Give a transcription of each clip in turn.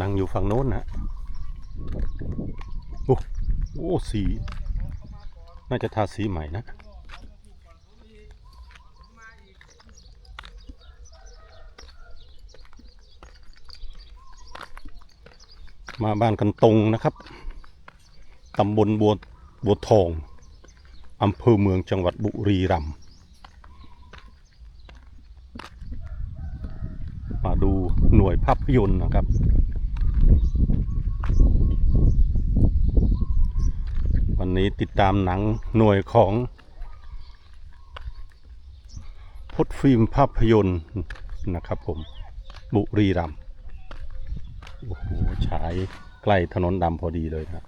นั่งอยู่ฝั่งโน้นนะโอ้โอ้สี น่าจะทาสีใหม่นะ มาบ้านกันตรงนะครับตำบลบัวบัวทองอำเภอเมืองจังหวัดบุรีรัมย์มาดูหน่วยภาพยนตร์นะครับ วันนี้ติดตามหนังหน่วยของพดฟิล์มภาพยนตร์นะครับผม บุรีรัมย์โอ้โหฉายใกล้ถนนดำพอดีเลยนะ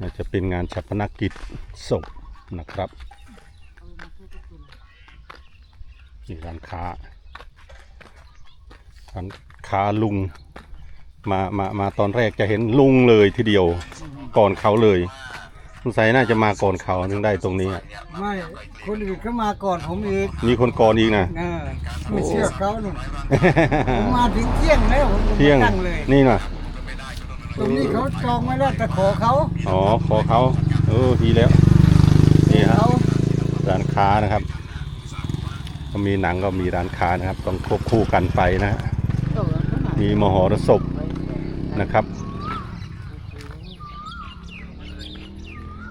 น่าจะเป็นงานฉัพนกิจศพนะครับนี่ร้านค้าร้านค้าลุง มามามาตอนแรกจะเห็นลุงเลยทีเดียวก่อนเขาเลยสงสัยน่าจะมาก่อนเขาถึงได้ตรงนี้อะไม่คนอื่นเขามาก่อนผมอีกมีคนก่อนอีกนะ เออไม่เชื่อเขาหนุ่มผมมาถึงเที่ยงแล้วผมเที่ยงตั้งเลยนี่นะตรงนี้เขาจองไว้แล้วแต่ขอเขาอ๋อขอเขาเออดีแล้วนี่ฮะเขาร้านค้านะครับ ก็มีหนังก็มีร้านค้านะครับ ต้องควบคู่กันไปนะฮะมีมหรสพ นะครับ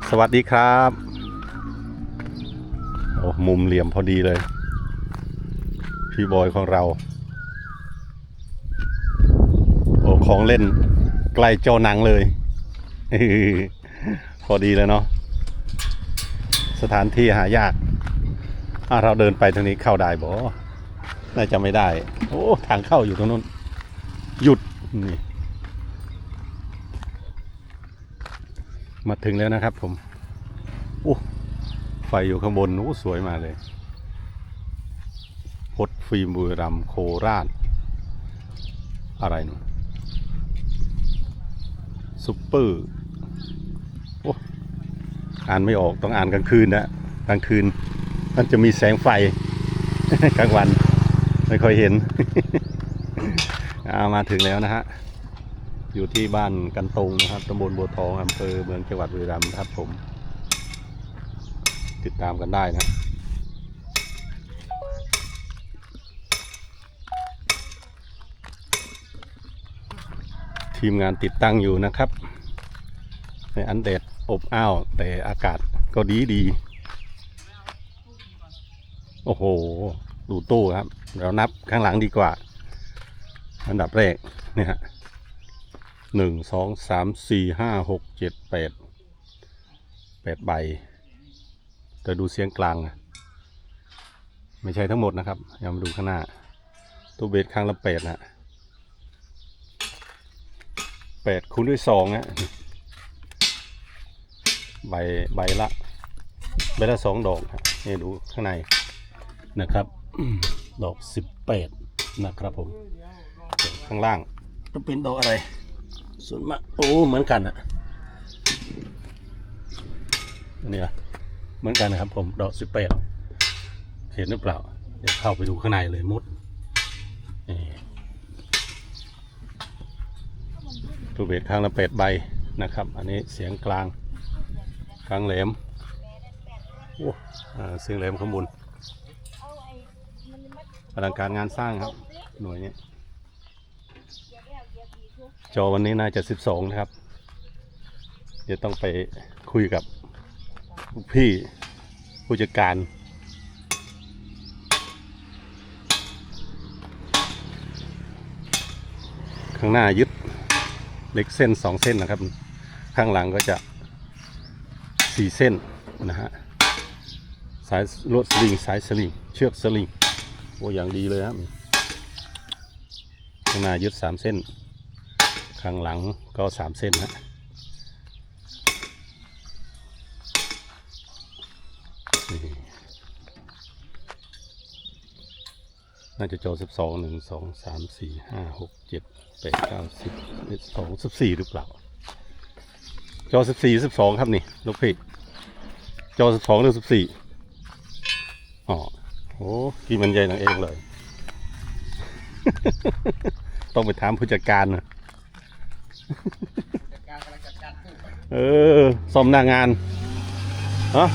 สวัสดีครับโอ้มุมเหลี่ยมพอดีเลย พี่บอยของเรา โอ้ของเล่นใกล้จอหนังเลย พอดีเลยเนาะสถานที่หายากอะเราเดินไปทางนี้เข้าได้บ่ น่าจะไม่ได้ โอ้ ทางเข้าอยู่ตรงนู้น หยุด นี่ มาถึงแล้วนะครับผมโอ้ไฟอยู่ข้างบนโอ้สวยมาเลยพดฟิล์มบุรีรัมโคราช อะไรนู่นซุปเปอร์โอ้อ่านไม่ออกต้องอ่านกลางคืนนะกลางคืน มันจะมีแสงไฟกลางวัน ไม่ค่อยเห็นามาถึงแล้วนะฮะ อยู่ที่บ้านกันตรงนะครับตำบลบัวทองอำเภอเมืองจังหวัดบุรีรัมย์ครับผม ติดตามกันได้นะทีมงานติดตั้งอยู่นะครับ ในอันเดดอบอ้าว แต่อากาศก็ดีดี โอ้โห ดูตู้ครับ เรานับข้างหลังดีกว่า อันดับแรกเนี่ยฮะ หนึ่งสองสามสี่ห้าหกเจ็ดแปดแปดใบ แต่ดูเสียงกลางนะไม่ใช่ทั้งหมดนะครับย่ามาดูข้างหน้าตู้เบสข้างละแปดนะแปดคูณด้วยสองนะใบใบละใบละสองดอกนี่ดูข้างในนะครับดอกสิบแปดนะครับผม ข้างล่างจะเป็นดอกอะไร ส่วนมากโอ้เหมือนกันอะนนี้ละเหมือนกันนะครับ ผมดอกสิบแปดเห็นหรือเปล่า เดี๋ยวเข้าไปดูข้างในเลยมุดนี่ตูเบสข้างละแปดใบนะครับ อันนี้เสียงกลางข้างแหลมโอ้อเสียงแหลมข้างบนอลังการงานสร้างครับ หน่วยนี้ จอวันนี้น่าจะ12นะครับ เดี๋ยวต้องไปคุยกับพี่ผู้จัดการ ข้างหน้ายึดเล็กเส้น2เส้นนะครับ ข้างหลังก็จะ4เส้นนะฮะสายลวดสลิงสายสลิงเชือกสลิงโอ้อย่างดีเลยครับข้างหน้ายึดสามเส้น ข้างหลังก็สามเส้นฮะน่าจะจอสิบสองหนึ่งสองสามสี่ห้าหกเจ็ดแปดเก้าสิบสองสิบสี่หรือเปล่า จอสิบสี่สิบสองครับนี่ลูกพี่จอสิบสองหรือสิบสี่อ๋อโอ้กี่มันใหญ่หนังเองเลย ต้องไปถามผู้จัดการนะ เออซ่อมหน้างานฮะ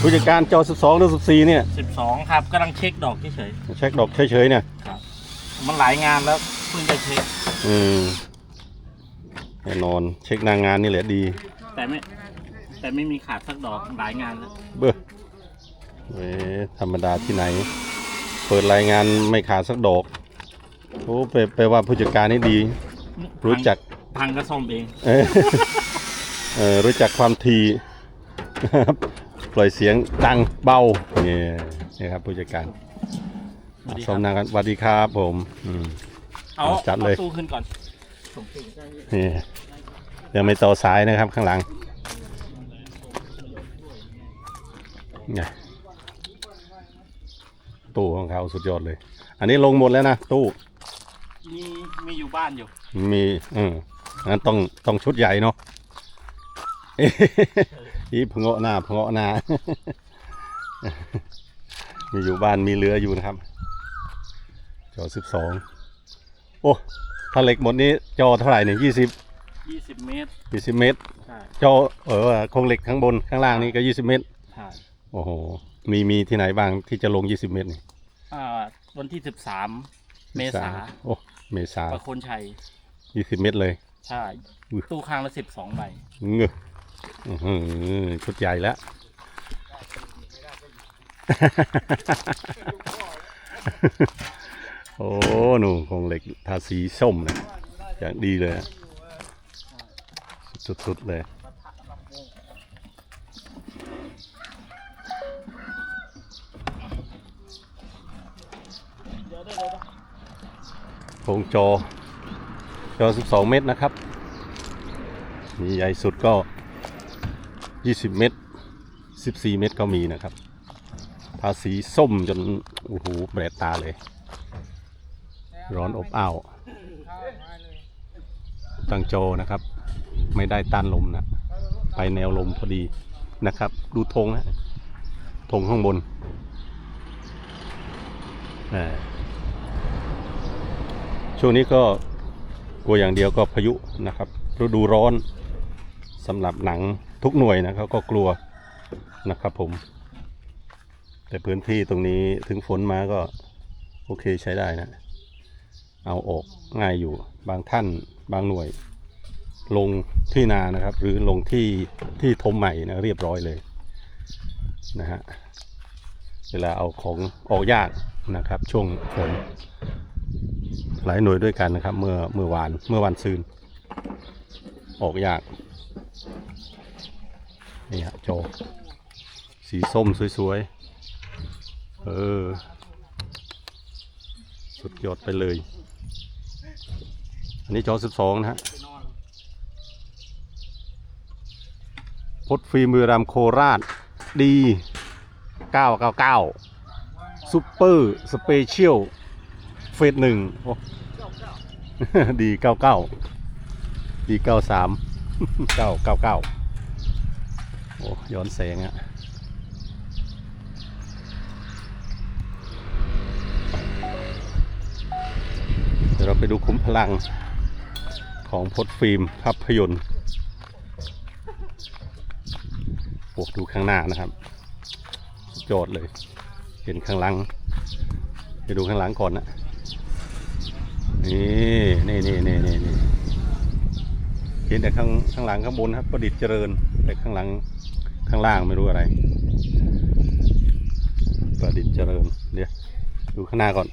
ผู้จัดการจอ12หรือ14เนี่ย สิบสองครับกำลังเช็คดอกเฉยเช็คดอกเฉยๆเนี่ยๆครับ มันหลายงานแล้วเพิ่งจะเช็ค อืมแน่นอนเช็คหน้างานนี่แหละดี แต่ไม่ แต่ไม่มีขาดสักดอกหลายงานแล้วเบ้อเว้ยธรรมดาที่ไหน เปิดรายงานไม่ขาดสักดอกโอ้แปลแปลว่าผู้จัดการนี่ดี รู้จัก พังก็ซ่อมเอง เออเออรู้จักความทีปล่อยเสียงดังเบานี่นี่ครับผู้จัดการสวัสดีสครัมบนากันสวัสดีครับผมอืม เอาจัดเลย อาตู้ขึ้นก่อนนี่ยังไม่ต่อสายนะครับข้างหลังไงตู้ของเขาสุดยอดเลย อันนี้ลงหมดแล้วนะตู้มีมีอยู่บ้านอยู่ มีเออ งั้นต้องต้องชุดใหญ่เนาะเอ๊ะอีพะเงาะหน้าพะเงาะหน้ามีอยู่บ้านมีเหลืออยู่นะครับ จอสิบสองโอ้ถ้าเหล็กหมดนี้จอเท่าไหร่เนี่ยยี่สิบ20เมตรยี่สิบเมตรใช่จอเออโครงเหล็กข้างบนข้างล่างนี่ก็ยี่สิบเมตรใช่โอ้โหมีมีที่ไหนบ้างที่จะลงยี่สิบเมตรนี่อ่าวันที่13เมษาโอ้เมษาประโคนชัยยี่สิบเมตรเลย ใช่อุ๊ย ตู้ข้างละ12ใบเงืออื้อหือชุดใหญ่แล้ว โอ้หนูโครงเหล็กทาสีส้มนะอย่างดีเลยอะสุดๆเลย โครงจอ จอ12 เมตรนะครับ มีใหญ่สุดก็ 20 เมตร 14 เมตรก็มีนะครับ ทาสีส้มจน โอ้โหแปลตาเลย ร้อนอบอ้าว ตั้งโจอนะครับ ไม่ได้ต้านลมนะ ไปแนวลมพอดีนะครับ ดูธงนะธงข้างบนช่วงนี้ก็ กลัวอย่างเดียวก็พายุนะครับฤดูร้อนสำหรับหนังทุกหน่วยนะครับก็กลัวนะครับผม แต่พื้นที่ตรงนี้ถึงฝนมาก็โอเคใช้ได้นะ เอาออกง่ายอยู่บางท่านบางหน่วย ลงที่นานะครับ หรือลงที่ที่ทมใหม่นะเรียบร้อยเลยนะฮะเวลาเอาของออกยากนะครับช่วงฝนหลายหน่วยด้วยกันนะครับ เมื่อเมื่อวานเมื่อวันซืน ออกยาก นี่ฮะจอสีส้มสวยๆ เออ สุดยอดไปเลย อันนี้จอ12นะฮะพดฟิล์มบุรีรัมโคราชดี 999 ซุปเปอร์ สเปเชียล เฟสหนึ่งโอ้ดี99ดี93 999โอ้ย้อนแสงอะเดี๋ยวเราไปดูคุ้มพลังของพดฟิล์มภาพยนตร์โอ้ดูข้างหน้านะครับสุดยอดเลย เห็นข้างหลัง ไปดูข้างหลังก่อนนะ นี่นี่นี่นี่นี่นี่เห็นแต่ข้างข้างหลังข้างบนครับประดิษฐ์เจริญ แต่ข้างหลังข้างล่างไม่รู้อะไร ประดิษฐ์เจริญเดี๋ยวดูข้างหน้าก่อน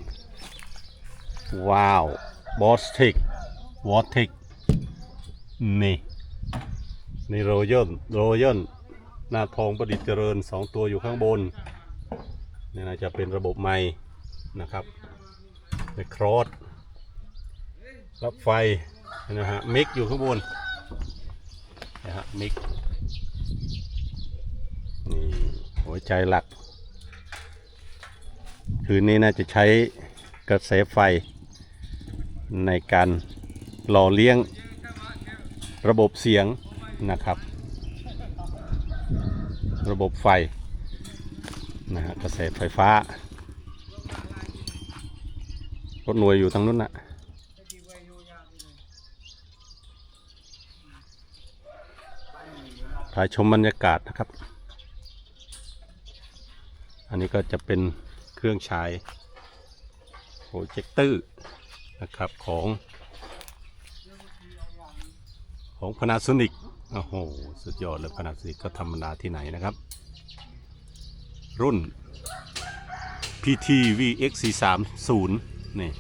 ว้าวบอสเทควอเทคนี่นี่โรเยนโรเยนหน้าทองประดิษฐ์เจริญสองตัวอยู่ข้างบนนี่น่าจะเป็นระบบไม้นะครับในครอส รับไฟนะฮะมิกอยู่ข้างบนนะฮะมิกนี่หัวใจหลัก คืนนี้น่าจะใช้กระแสไฟในการหล่อเลี้ยงระบบเสียงนะครับ ระบบไฟนะฮะกระแสไฟฟ้ารถหน่วยอยู่ทางนู้นน่ะ ถ่ายชมบรรยากาศนะครับ อันนี้ก็จะเป็นเครื่องฉายโปรเจคเตอร์นะครับของของ Panasonic โอ้โห สุดยอดเลย Panasonic ก็ธรรมดาที่ไหนนะครับ รุ่น PT VX 430 นี่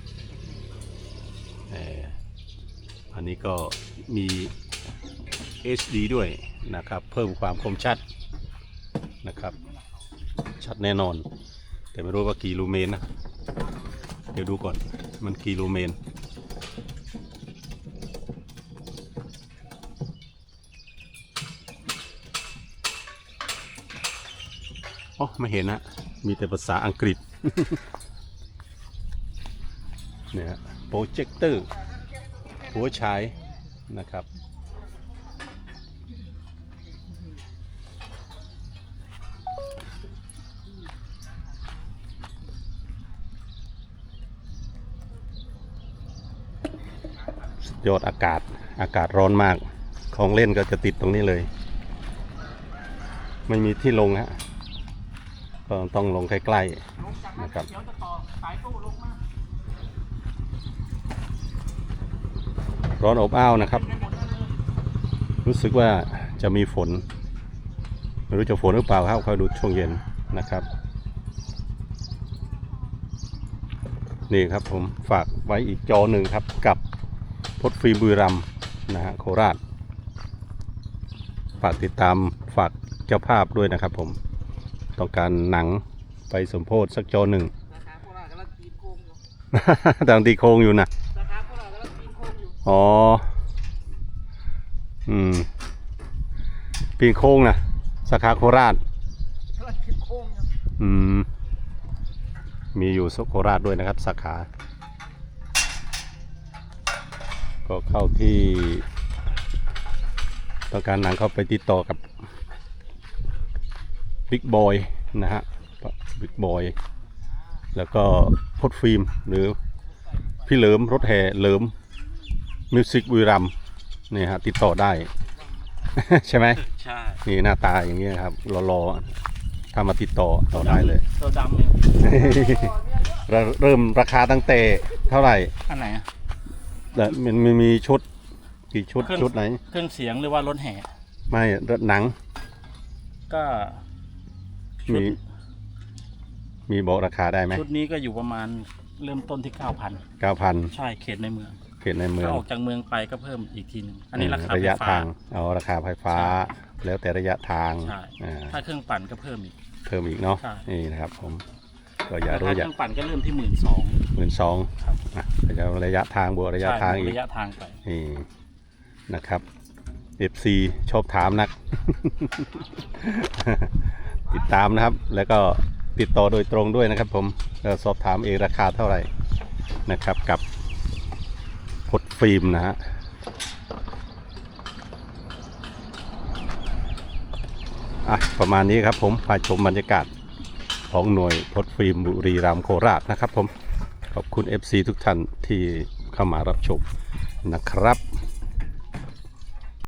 อันนี้ก็มี HD ด้วย นะครับ เพิ่มความคมชัดนะครับ ชัดแน่นอน แต่ไม่รู้ว่ากี่ลูเมนนะ เดี๋ยวดูก่อนมันกี่ลูเมนโอ้ไม่เห็นนะมีแต่ภาษาอังกฤษเนี่ยโปรเจคเตอร์หัวฉายนะครับ ยอดอากาศอากาศร้อนมาก ของเล่นก็จะติดตรงนี้เลย ไม่มีที่ลงฮะก็ต้องลงใกล้ๆนะครับร้อนอบอ้าวนะครับ รู้สึกว่าจะมีฝน ไม่รู้จะฝนหรือเปล่าครับคอยดูช่วงเย็นนะครับ นี่ครับผมฝากไว้อีกจอหนึ่งครับกับ พดฟรีบุรีรัมนะฮะโคราช ฝากติดตามฝากเจ้าภาพด้วยนะครับผม ต้องการหนังไปสมโพธสักจอหนึ่งสาขาโคราชกำลังปีนโค้งอยู่ดังตีโคงอยู่นะสาขาโคราชกำลังปีนโค้งอยู่อ๋อ อืมปีนโค้งนะสาขาโคราชอืม มีอยู่โคราชด้วยนะครับสาขา ก็เข้าที่ต้องการหนังเข้าไปติดต่อกับบิ๊กบอยนะฮะบิ๊กบอยแล้วก็พดฟิล์มหรือพี่เหลิมรถแห่เหลิมมิวสิกบุรีรัมย์นี่ฮะติดต่อได้ ใช่ไหมใช่นี่หน้าตาอย่างเงี้ยครับรอๆถ้ามาติดต่อต่อได้เลยตัวดำเลยเริ่มเริ่มราคาตั้งแต่เท่าไหร่อันไหนอะ แต่มันมันมีชุดกี่ชุดเครื่อง ชุดไหน เครื่องเสียงหรือว่ารถแห่ ไม่หนังก็ชุมีดมีบอกราคาได้ไหมชุดนี้ก็อยู่ประมาณเริ่มต้นที่9,000เก้าพันใช่เขตในเมืองเขตในเมืองถ้าออกจากเมืองไปก็เพิ่มอีกทีหนึ่งอันนี้ราคาระยะไฟฟ้ทางเอาราคาไฟฟ้า แล้วแต่ระยะทางใช่ อ่าถ้าเครื่องปั่นก็เพิ่มอีก เพิ่มอีกเนาะใช่ นี่นะครับผม ก็อย่ารารู้คาอเคย่ารื่องปั่นก็เริ่มที่หมื่นสอง หมื่นสองครับอะจะระยะทางบวกระยะทางอีกระยะทางไป นี่นะครับ FC ชอบถามนัก ติดตามนะครับ แล้วก็ติดต่อโดยตรงด้วยนะครับ ผมแล้วสอบถามเองราคาเท่าไหร่นะครับกับพดฟิล์มนะฮะอะประมาณนี้ครับผมพาชมบรรยากาศ ของหน่วยพดฟิล์มบุรีรัมโคราชนะครับผม ขอบคุณ FC ทุกท่านที่เข้ามารับชมนะครับ